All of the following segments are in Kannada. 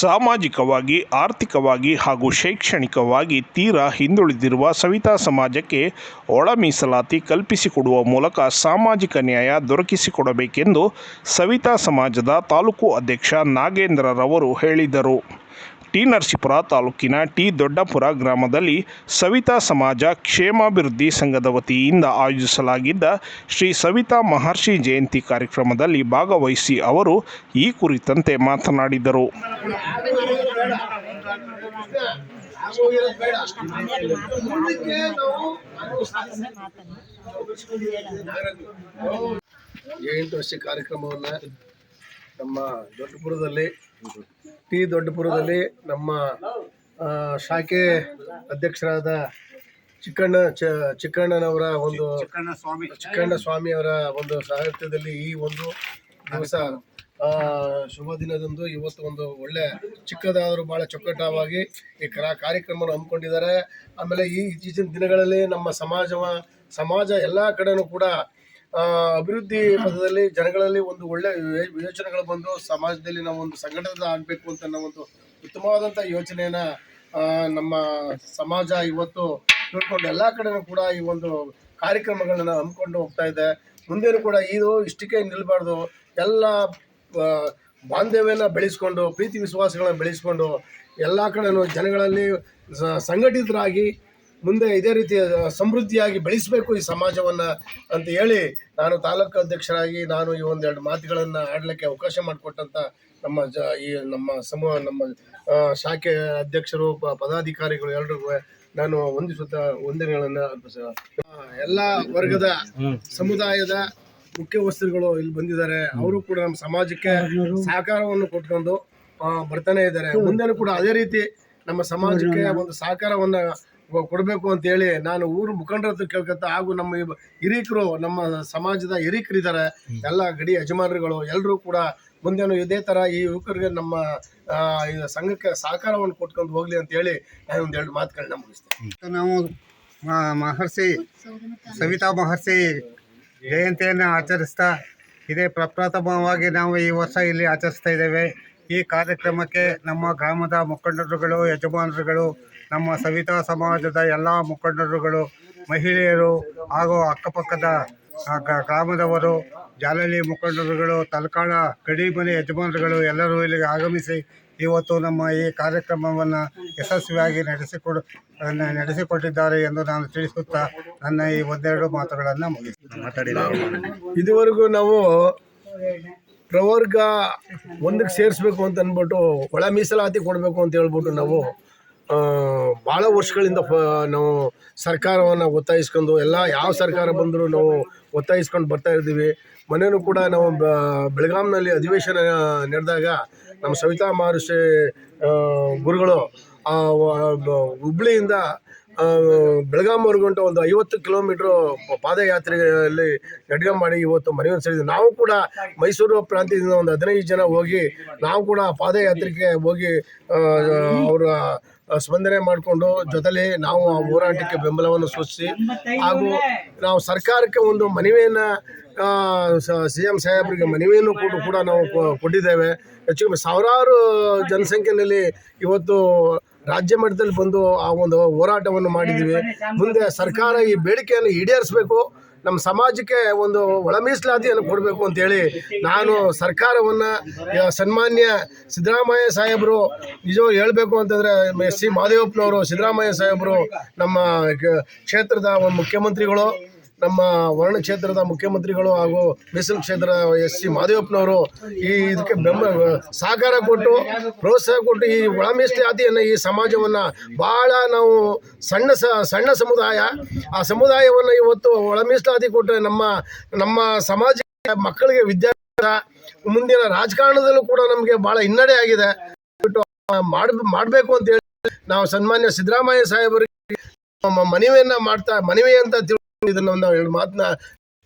ಸಾಮಾಜಿಕವಾಗಿ, ಆರ್ಥಿಕವಾಗಿ ಹಾಗೂ ಶೈಕ್ಷಣಿಕವಾಗಿ ತೀರಾ ಹಿಂದುಳಿದಿರುವ ಸವಿತಾ ಸಮಾಜಕ್ಕೆ ಒಳ ಮೀಸಲಾತಿ ಕಲ್ಪಿಸಿಕೊಡುವ ಮೂಲಕ ಸಾಮಾಜಿಕ ನ್ಯಾಯ ದೊರಕಿಸಿಕೊಡಬೇಕೆಂದು ಸವಿತಾ ಸಮಾಜದ ತಾಲೂಕು ಅಧ್ಯಕ್ಷ ನಾಗೇಂದ್ರರವರು ಹೇಳಿದರು. ಟಿ ನರಸೀಪುರ ತಾಲೂಕಿನ ಟಿ ದೊಡ್ಡಪುರ ಗ್ರಾಮದಲ್ಲಿ ಸವಿತಾ ಸಮಾಜ ಕ್ಷೇಮಾಭಿವೃದ್ಧಿ ಸಂಘದ ವತಿಯಿಂದ ಆಯೋಜಿಸಲಾಗಿದ್ದ ಶ್ರೀ ಸವಿತಾ ಮಹರ್ಷಿ ಜಯಂತಿ ಕಾರ್ಯಕ್ರಮದಲ್ಲಿ ಭಾಗವಹಿಸಿ ಅವರು ಈ ಕುರಿತಂತೆ ಮಾತನಾಡಿದರು. ಎಂಟು ವರ್ಷ ಕಾರ್ಯಕ್ರಮವನ್ನು ನಮ್ಮ ದೊಡ್ಡಪುರದಲ್ಲಿ ಟಿ ದೊಡ್ಡಪುರದಲ್ಲಿ ನಮ್ಮ ಶಾಖೆ ಅಧ್ಯಕ್ಷರಾದ ಚಿಕ್ಕಣ್ಣ ಚ ಚಿಕ್ಕಣ್ಣನವರ ಒಂದು ಚಿಕ್ಕಣ್ಣ ಸ್ವಾಮಿ. ಸ್ವಾಮಿಯವರ ಒಂದು ಸಾಹಿತ್ಯದಲ್ಲಿ ಈ ಒಂದು ದಿವಸ ಶುಭ ದಿನದಂದು ಇವತ್ತು ಒಂದು ಒಳ್ಳೆ ಚಿಕ್ಕದಾದರೂ ಭಾಳ ಚೊಕ್ಕಟವಾಗಿ ಈ ಕರಾ ಕಾರ್ಯಕ್ರಮವನ್ನು ಹಮ್ಮಿಕೊಂಡಿದ್ದಾರೆ. ಆಮೇಲೆ ಈ ಇತ್ತೀಚಿನ ದಿನಗಳಲ್ಲಿ ನಮ್ಮ ಸಮಾಜವ ಸಮಾಜ ಎಲ್ಲ ಕಡೆನೂ ಕೂಡ ಅಭಿವೃದ್ಧಿ ಪಥದಲ್ಲಿ ಜನಗಳಲ್ಲಿ ಒಂದು ಒಳ್ಳೆ ಯೋಚನೆಗಳು ಬಂದು ಸಮಾಜದಲ್ಲಿ ನಾವು ಒಂದು ಸಂಘಟನೆ ಆಗಬೇಕು ಅಂತ ನಾವು ಒಂದು ಉತ್ತಮವಾದಂಥ ಯೋಚನೆಯನ್ನ ನಮ್ಮ ಸಮಾಜ ಇವತ್ತು ತಿಳ್ಕೊಂಡು ಎಲ್ಲ ಕಡೆನೂ ಕೂಡ ಈ ಒಂದು ಕಾರ್ಯಕ್ರಮಗಳನ್ನ ಹಮ್ಮಿಕೊಂಡು ಹೋಗ್ತಾ ಇದೆ. ಮುಂದೇನು ಕೂಡ ಇದು ಇಷ್ಟಕ್ಕೆ ನಿಲ್ಬಾರ್ದು. ಎಲ್ಲ ಬಾಂಧವ್ಯನ ಬೆಳೆಸ್ಕೊಂಡು, ಪ್ರೀತಿ ವಿಶ್ವಾಸಗಳನ್ನ ಬೆಳೆಸ್ಕೊಂಡು ಎಲ್ಲ ಕಡೆನೂ ಜನಗಳಲ್ಲಿ ಸಂಘಟಿತರಾಗಿ ಮುಂದೆ ಇದೇ ರೀತಿ ಸಮೃದ್ಧಿಯಾಗಿ ಬೆಳೆಸಬೇಕು ಈ ಸಮಾಜವನ್ನು ಅಂತ ಹೇಳಿ ನಾನು ತಾಲೂಕು ಅಧ್ಯಕ್ಷರಾಗಿ ನಾನು ಈ ಒಂದೆರಡು ಮಾತುಗಳನ್ನು ಆಡಲಿಕ್ಕೆ ಅವಕಾಶ ಮಾಡಿಕೊಟ್ಟಂತ ನಮ್ಮ ಜ ಈ ನಮ್ಮ ಸಮೂಹ ನಮ್ಮ ಶಾಖೆ ಅಧ್ಯಕ್ಷರು ಪದಾಧಿಕಾರಿಗಳು ಎಲ್ಲರಿಗೂ ನಾನು ವಂದಿಸುತ್ತಾ ವಂದನೆಗಳನ್ನು ಅರ್ಪಿಸ ಎಲ್ಲ ವರ್ಗದ ಸಮುದಾಯದ ಮುಖ್ಯ ವಸ್ತುಗಳು ಇಲ್ಲಿ ಬಂದಿದ್ದಾರೆ. ಅವರು ಕೂಡ ನಮ್ಮ ಸಮಾಜಕ್ಕೆ ಸಹಕಾರವನ್ನು ಕೊಟ್ಕೊಂಡು ಬರ್ತಾನೆ ಇದ್ದಾರೆ. ಮುಂದೆನೂ ಕೂಡ ಅದೇ ರೀತಿ ನಮ್ಮ ಸಮಾಜಕ್ಕೆ ಒಂದು ಸಹಕಾರವನ್ನ ಕೊಡಬೇಕು ಅಂತ ಹೇಳಿ ನಾನು ಊರು ಮುಖಂಡರ ಹತ್ರ ಕೇಳ್ಕೊತ ಹಾಗೂ ನಮ್ಮ ಹಿರೀಕರು ನಮ್ಮ ಸಮಾಜದ ಹಿರಿಕರಿದ್ದಾರೆ ಎಲ್ಲ ಗಡಿ ಯಜಮಾನರುಗಳು ಎಲ್ಲರೂ ಕೂಡ ಮುಂದೇನು ಇದೇ ತರ ಈ ಯುವಕರಿಗೆ ನಮ್ಮ ಸಂಘಕ್ಕೆ ಸಹಕಾರವನ್ನು ಕೊಟ್ಕೊಂಡು ಹೋಗ್ಲಿ ಅಂತ ಹೇಳಿ ನಾನು ಎರಡು ಮಾತುಗಳನ್ನ ಮುಗಿಸ್ತೇನೆ. ನಾವು ಮಹರ್ಷಿ ಸವಿತಾ ಮಹರ್ಷಿ ಜಯಂತಿಯನ್ನು ಆಚರಿಸ್ತಾ ಇದೇ ಪ್ರಪ್ರಥಮವಾಗಿ ನಾವು ಈ ವರ್ಷ ಇಲ್ಲಿ ಆಚರಿಸ್ತಾ ಇದ್ದೇವೆ. ಈ ಕಾರ್ಯಕ್ರಮಕ್ಕೆ ನಮ್ಮ ಗ್ರಾಮದ ಮುಖಂಡರುಗಳು ಯಜಮಾನರುಗಳು ನಮ್ಮ ಸವಿತಾ ಸಮಾಜದ ಎಲ್ಲ ಮುಖಂಡರುಗಳು, ಮಹಿಳೆಯರು ಹಾಗೂ ಅಕ್ಕಪಕ್ಕದ ಗ್ರಾಮದವರು ಜಾಲಲಿ ಮುಖಂಡರುಗಳು, ತಲಕಾಳ ಗಡಿ ಮನೆ ಯಜಮಾನರುಗಳು ಎಲ್ಲರೂ ಇಲ್ಲಿಗೆ ಆಗಮಿಸಿ ಇವತ್ತು ನಮ್ಮ ಈ ಕಾರ್ಯಕ್ರಮವನ್ನು ಯಶಸ್ವಿಯಾಗಿ ನಡೆಸಿಕೊಡು ನಡೆಸಿಕೊಟ್ಟಿದ್ದಾರೆ ಎಂದು ನಾನು ತಿಳಿಸುತ್ತಾ ನನ್ನ ಈ ಒಂದೆರಡು ಮಾತುಗಳನ್ನು ಮುಗಿಸ್ತೇನೆ. ಇದುವರೆಗೂ ನಾವು ಪ್ರವರ್ಗ ಒಂದಕ್ಕೆ ಸೇರಿಸ್ಬೇಕು ಅಂತ ಅಂದ್ಬಿಟ್ಟು ಒಳ ಮೀಸಲಾತಿ ಕೊಡಬೇಕು ಅಂತ ಹೇಳ್ಬಿಟ್ಟು ನಾವು ಭಾಳ ವರ್ಷಗಳಿಂದ ನಾವು ಸರ್ಕಾರವನ್ನು ಒತ್ತಾಯಿಸ್ಕೊಂಡು, ಎಲ್ಲ ಯಾವ ಸರ್ಕಾರ ಬಂದರೂ ನಾವು ಒತ್ತಾಯಿಸ್ಕೊಂಡು ಬರ್ತಾ ಇದ್ದೀವಿ. ಮನೆಯೂ ಕೂಡ ನಾವು ಬೆಳಗಾಂನಲ್ಲಿ ಅಧಿವೇಶನ ನಡೆದಾಗ ನಮ್ಮ ಸವಿತಾ ಮಹರ್ಷಿ ಗುರುಗಳು ಹುಬ್ಳಿಯಿಂದ ಆ, ಅಂತ ಒಂದು ಐವತ್ತು ಕಿಲೋಮೀಟ್ರು ಪಾದಯಾತ್ರೆಯಲ್ಲಿ ನಡ್ಕೊಂಡು ಮಾಡಿ ಇವತ್ತು ಮನೆಯನ್ನು ಸಲ್ಲಿಸಿದ್ವಿ ನಾವು ಕೂಡ ಮೈಸೂರು ಪ್ರಾಂತ್ಯದಿಂದ ಒಂದು ಹದಿನೈದು ಜನ ಹೋಗಿ ನಾವು ಕೂಡ ಪಾದಯಾತ್ರೆಗೆ ಹೋಗಿ ಅವರ ಸ್ಪಂದನೆ ಮಾಡಿಕೊಂಡು ಜೊತೆಲಿ ನಾವು ಆ ಹೋರಾಟಕ್ಕೆ ಬೆಂಬಲವನ್ನು ಸೂಚಿಸಿ ಹಾಗೂ ನಾವು ಸರ್ಕಾರಕ್ಕೆ ಒಂದು ಮನವಿಯನ್ನು ಸಿ ಎಂ ಸಾಹೇಬರಿಗೆ ಮನವಿಯನ್ನು ಕೂಡ ಕೂಡ ನಾವು ಕೊಟ್ಟಿದ್ದೇವೆ. ಹೆಚ್ಚು ಸಾವಿರಾರು ಜನಸಂಖ್ಯೆಯಲ್ಲಿ ಇವತ್ತು ರಾಜ್ಯ ಮಟ್ಟದಲ್ಲಿ ಬಂದು ಆ ಒಂದು ಹೋರಾಟವನ್ನು ಮಾಡಿದ್ದೀವಿ. ಮುಂದೆ ಸರ್ಕಾರ ಈ ಬೇಡಿಕೆಯನ್ನು ಈಡೇರಿಸಬೇಕು, ನಮ್ಮ ಸಮಾಜಕ್ಕೆ ಒಂದು ಒಳ ಮೀಸಲಾತಿಯನ್ನು ಕೊಡಬೇಕು ಅಂತೇಳಿ ನಾನು ಸರ್ಕಾರವನ್ನು ಸನ್ಮಾನ್ಯ ಸಿದ್ದರಾಮಯ್ಯ ಸಾಹೇಬರು ನಿಜ ಹೇಳಬೇಕು ಅಂತಂದರೆ ಎಸ್ ಸಿ ಮಹದೇವಪ್ಪನವರು ಸಿದ್ದರಾಮಯ್ಯ ಸಾಹೇಬರು ನಮ್ಮ ಕ್ಷೇತ್ರದ ಒಂದು ಮುಖ್ಯಮಂತ್ರಿಗಳು ನಮ್ಮ ವರ್ಣ ಕ್ಷೇತ್ರದ ಮುಖ್ಯಮಂತ್ರಿಗಳು ಹಾಗೂ ಮೀಸಲು ಕ್ಷೇತ್ರದ ಎಸ್ ಸಿ ಮಾದೇವಪ್ಪನವರು ಈ ಇದಕ್ಕೆ ಬೆಂಬ ಸಹಕಾರ ಕೊಟ್ಟು, ಪ್ರೋತ್ಸಾಹ ಕೊಟ್ಟು ಈ ಒಳ ಜಾತಿಯನ್ನು, ಈ ಸಮಾಜವನ್ನು ಭಾಳ ನಾವು ಸಣ್ಣ ಸಣ್ಣ ಸಮುದಾಯ, ಆ ಸಮುದಾಯವನ್ನು ಇವತ್ತು ಒಳ ಮೀಸಲಾತಿ ಕೊಟ್ಟರೆ ನಮ್ಮ ನಮ್ಮ ಸಮಾಜ ಮಕ್ಕಳಿಗೆ ವಿದ್ಯಾಭ್ಯಾಸ, ಮುಂದಿನ ರಾಜಕಾರಣದಲ್ಲೂ ಕೂಡ ನಮಗೆ ಭಾಳ ಹಿನ್ನಡೆ ಆಗಿದೆ. ಮಾಡ್, ಮಾಡಬೇಕು ಅಂತ ಹೇಳಿ ನಾವು ಸನ್ಮಾನ್ಯ ಸಿದ್ದರಾಮಯ್ಯ ಸಾಹೇಬರಿಗೆ ಮನವಿಯನ್ನ ಮಾಡ್ತಾ, ಮನವಿ ಅಂತ ತಿಳ್ಕೊಂಡು ಇದನ್ನ ಒಂದು ಎರಡು ಮಾತನ್ನ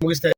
ಮುಗಿಸ್ತಾ